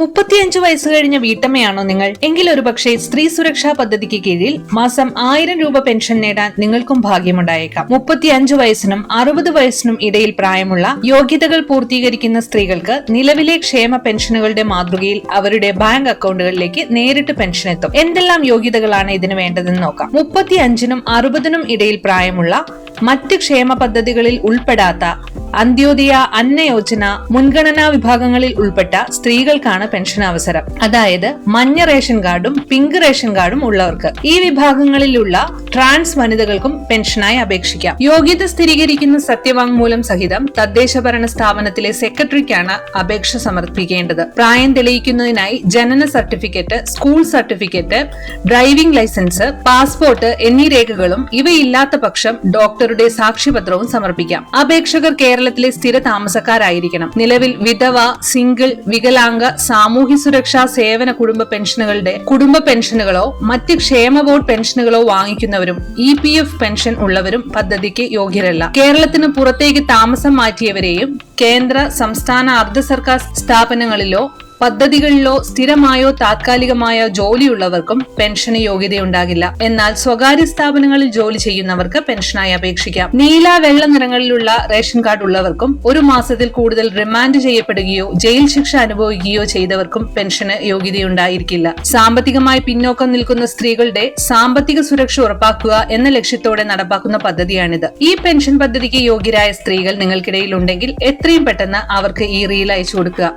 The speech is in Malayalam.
മുപ്പത്തിയഞ്ചു വയസ്സ് കഴിഞ്ഞ വീട്ടമ്മയാണോ നിങ്ങൾ? എങ്കിൽ ഒരു പക്ഷേ സ്ത്രീ സുരക്ഷാ പദ്ധതിക്ക് കീഴിൽ മാസം ആയിരം രൂപ പെൻഷൻ നേടാൻ നിങ്ങൾക്കും ഭാഗ്യമുണ്ടായേക്കാം. മുപ്പത്തിയഞ്ചു വയസ്സിനും അറുപത് വയസ്സിനും ഇടയിൽ പ്രായമുള്ള യോഗ്യതകൾ പൂർത്തീകരിക്കുന്ന സ്ത്രീകൾക്ക് നിലവിലെ ക്ഷേമ പെൻഷനുകളുടെ മാതൃകയിൽ അവരുടെ ബാങ്ക് അക്കൗണ്ടുകളിലേക്ക് നേരിട്ട് പെൻഷൻ എത്തും എന്തെല്ലാം യോഗ്യതകളാണ് ഇതിന് വേണ്ടതെന്ന് നോക്കാം. മുപ്പത്തിയഞ്ചിനും അറുപതിനും ഇടയിൽ പ്രായമുള്ള മറ്റ് ക്ഷേമ പദ്ധതികളിൽ ഉൾപ്പെടാത്ത അന്ത്യോദയ അന്നയോജന മുൻഗണനാ വിഭാഗങ്ങളിൽ ഉൾപ്പെട്ട സ്ത്രീകൾക്കാണ് പെൻഷൻ അവസരം. അതായത് മഞ്ഞ റേഷൻ കാർഡും പിങ്ക് റേഷൻ കാർഡും ഉള്ളവർക്ക്. ഈ വിഭാഗങ്ങളിലുള്ള ട്രാൻസ് വനിതകൾക്കും പെൻഷനായി അപേക്ഷിക്കാം. യോഗ്യത സ്ഥിരീകരിക്കുന്ന സത്യവാങ്മൂലം സഹിതം തദ്ദേശ ഭരണ സ്ഥാപനത്തിലെ സെക്രട്ടറിക്കാണ് അപേക്ഷ സമർപ്പിക്കേണ്ടത്. പ്രായം തെളിയിക്കുന്നതിനായി ജനന certificate school certificate driving licence passport എന്നീ രേഖകളും ഇവയില്ലാത്ത പക്ഷം ഡോക്ടറുടെ സാക്ഷ്യപത്രവും സമർപ്പിക്കാം. അപേക്ഷകർ കേരളത്തിലെ സ്ഥിര താമസക്കാരായിരിക്കണം. നിലവിൽ വിധവ സിംഗിൾ വികലാംഗ സാമൂഹ്യ സുരക്ഷാ സേവന കുടുംബ പെൻഷനുകളുടെ കുടുംബ പെൻഷനുകളോ മറ്റ് ക്ഷേമ ബോർഡ് പെൻഷനുകളോ വാങ്ങിക്കുന്നവരും ഇ പി എഫ് പെൻഷൻ ഉള്ളവരും പദ്ധതിക്ക് യോഗ്യരല്ല. കേരളത്തിന് പുറത്തേക്ക് താമസം മാറ്റിയവരെയും കേന്ദ്ര സംസ്ഥാന അർദ്ധ സർക്കാർ സ്ഥാപനങ്ങളിലോ പദ്ധതികളിലോ സ്ഥിരമായോ താത്കാലികമായോ ജോലിയുള്ളവർക്കും പെൻഷന് യോഗ്യതയുണ്ടാകില്ല. എന്നാൽ സ്വകാര്യ സ്ഥാപനങ്ങളിൽ ജോലി ചെയ്യുന്നവർക്ക് പെൻഷനായി അപേക്ഷിക്കാം. നീല വെള്ള നിറങ്ങളിലുള്ള റേഷൻ കാർഡ് ഉള്ളവർക്കും ഒരു മാസത്തിൽ കൂടുതൽ റിമാൻഡ് ചെയ്യപ്പെടുകയോ ജയിൽ ശിക്ഷ അനുഭവിക്കുകയോ ചെയ്തവർക്കും പെൻഷന് യോഗ്യതയുണ്ടായിരിക്കില്ല. സാമ്പത്തികമായി പിന്നോക്കം നിൽക്കുന്ന സ്ത്രീകളുടെ സാമ്പത്തിക സുരക്ഷ ഉറപ്പാക്കുക എന്ന ലക്ഷ്യത്തോടെ നടപ്പാക്കുന്ന പദ്ധതിയാണിത്. ഈ പെൻഷൻ പദ്ധതിക്ക് യോഗ്യരായ സ്ത്രീകൾ നിങ്ങൾക്കിടയിൽ ഉണ്ടെങ്കിൽ എത്രയും പെട്ടെന്ന് അവർക്ക് ഈ റീൽ അയച്ചു കൊടുക്കുക.